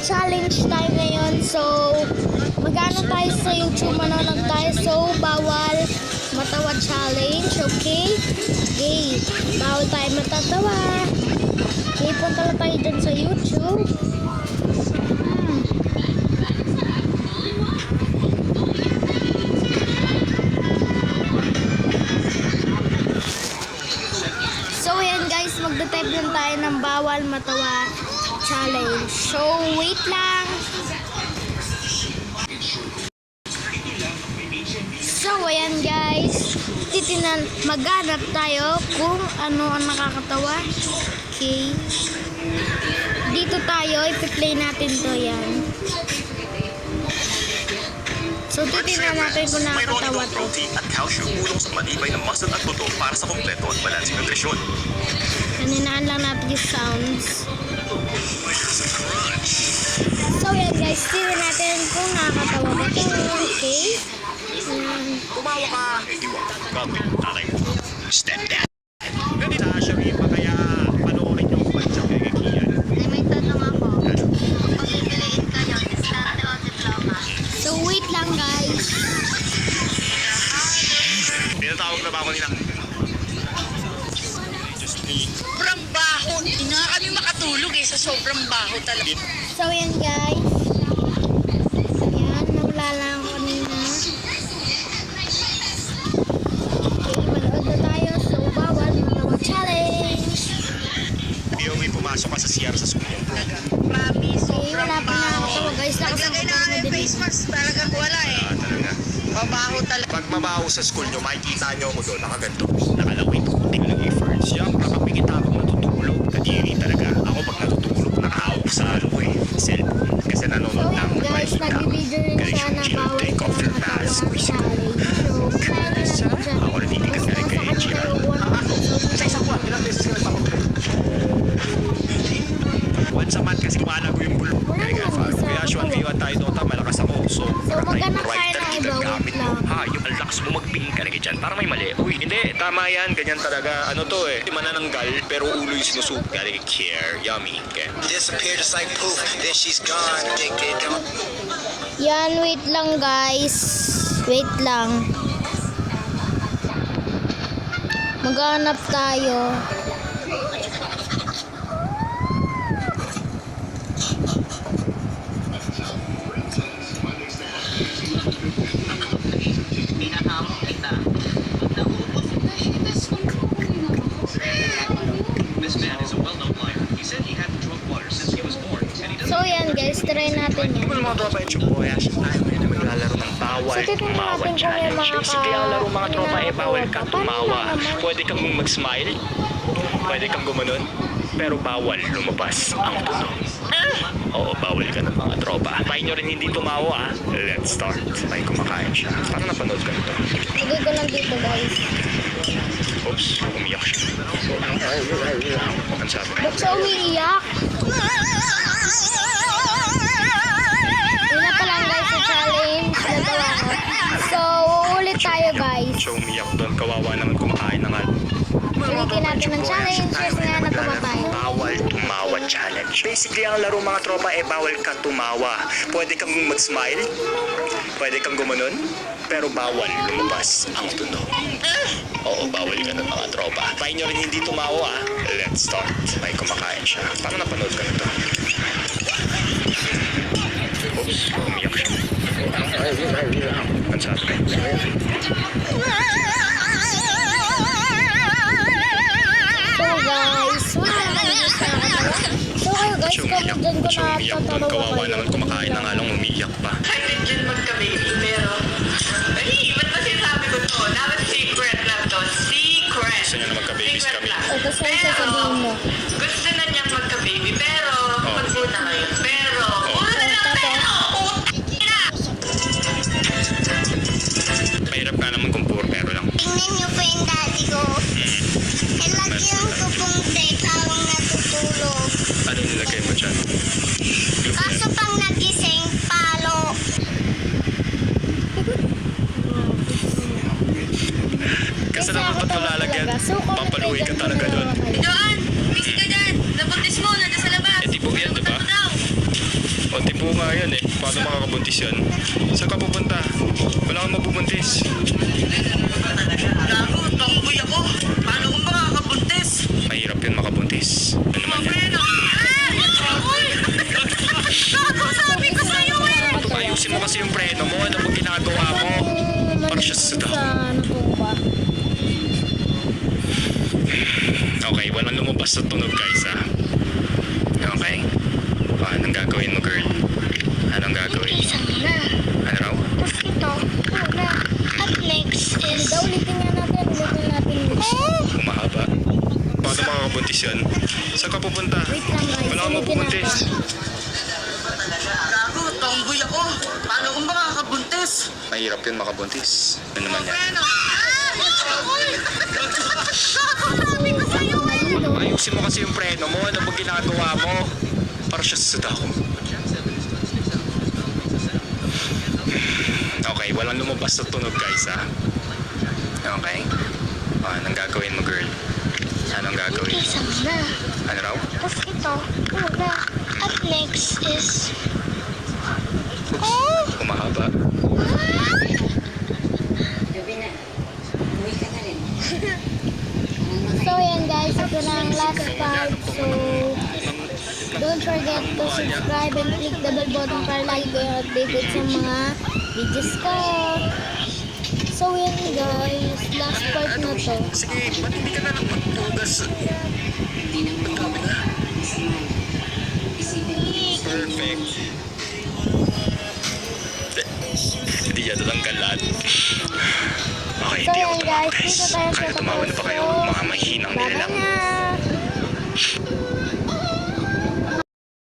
challenge time ngayon. So, magano tayo sa YouTube, manonood tayo. So, bawal matawa challenge, okay? Okay, bawal tayo matatawa. Okay, punta na tayo dyan sa YouTube. So, ayan guys, magte-type lang tayo ng bawal matawa challenge. So, wait lang. So, ayan guys. Titinan, maghanap tayo kung ano ang nakakatawa. Okay. Dito tayo, ipi-play natin to yan. So, titinan natin kung nakakatawa to. protein at calcium tulong sa panibay ng muscle at buto para sa kompleto at balansing nutrisyon. Kaninaan lang natin yung sounds. Tingnan natin kung nakakatawa ba ito. Okay. Tumawa ka! Tatay mo. Step down. Pwede na siya iba kaya panoorin yung bansa kay Kian. Ay, may tanong ako. Kung pipiliin diskarte o diploma? So, wait lang guys. Tinatawag na ba ako nila? Sobrang baho. Hindi nga kami makatulog eh sa sobrang baho talaga. So, yan guys. Lang kanina. Okay, manood na tayo. So, bawal matawa challenge. Hindi yung may pumasok ka sa CR sa school. Mami, Okay, sobrang wala pa baho. nakakatawa guys. Naglagay na kami ng face mask. Talagang wala eh. Ah, talaga. Mabaho talaga. Pag mabaho sa school nyo, makikita nyo ako doon, nakaganto. Nakalawit. Ang lakas mo mag-ping ka na dyan. Para may mali. Uy, hindi. Tama yan. Ganyan talaga. Ano to eh. Manananggal, pero ulo yung sinusub. Kaya care. Yummy. Okay. disappear just like poof. Then she's gone, addicted. Yan, wait lang guys. Wait lang. Maghanap tayo. Guys, try natin yan. Kung mga tropa yung chuboyas, tayo ay maglalaro ng bawal So, may challenge. mga Basically, ang laro mga tropa ay bawal ka tumawa. Pwede kang mag-smile, pwede kang gumanon, pero bawal lumabas ang tunog. Oo, bawal ka ng mga tropa. Pahin nyo rin hindi tumawa ah. Let's start. May kumakain siya. Paano napanood ka nito? Lagay ko lang dito guys. Oops, umiyak siya. Ang sabi? Ba't siya umiiyak? Siya umiyak doon. Kawawa naman kumakain ng ano. Ulitin natin ng challenge kasi nga natuwa tayo. Bawal tumawa challenge. Basically, ang laro mga tropa ay bawal ka tumawa. Pwede kang mag-smile, pwede kang gumanon, pero bawal lumabas ang tunog. Oo, bawal ka ng mga tropa. Pahin nyo rin hindi tumawa ah. Let's start. May kumakain siya. Paano napanood ka nito? Oops, umiyak siya. Sabi? So guys, na umiyak. dyan umiyak doon. nakakatawa Kawawa naman kumakain na nga lang umiyak pa. Kahit dyan magka-baby, pero... Ay, ba't ba sinasabi ko to? Dapat secret lang to. Secret. Gusto niya na magka-babies kami. lang. O, tapos ano Pero, sasabihin mo? Palo. Kasi Kasi naman ba't mo talaga. lalagyan? So, comment Papaluin ka talaga doon. Joan! Miss ka dyan! Nabuntis mo! Nandun sa labas! Eh, di po yan, di ba? Nabutan mo daw. O mabubuntis yun. Saan ka pupunta? Wala kang mabubuntis. Gago, tomboy ako. Paano kung makakabuntis? Mahirap yun makabuntis. Ano naman yan? Gago, sabi ko sa'yo eh! Ayusin mo kasi yung preno mo. Ano bang ginagawa mo? Parang siya sa ano po ba? Okay, walang lumabas sa tunog guys ha. Okay? O, anong gagawin mo girl? Anong gagawin mo? Sana. Ano raw? Tapos ito. Una. At next is... Ito, ulitin nga natin. Ulitin natin. Humahaba. Paano makakabuntis yun? Saan ka pupunta? Wait lang guys. Wala kang mabubuntis. Gago, tomboy ako. Mahirap yun makabuntis. Ano naman yan? Ayusin mo kasi yung preno mo. Ano bang ginagawa mo? Para siya sa dako. Okay, walang lumabas sa tunog guys ha. Okay? O, anong gagawin mo girl? Anong gagawin mo? Sana. Ano raw? Tapos ito. Una. At next is... Oh! Humahaba. So yan guys, ito na ang last part. So, don't forget to subscribe and click the bell button para lagi kayong updated sa mga videos ko. So yan guys, last part na to. Sige, ba't hindi ka na lang magpugas? Perfect. Hindi yan tatanggal lahat. Okay, hindi ako yan guys, Kaya tumawa na pa kayo, mga mahinang Bye nilalang. na!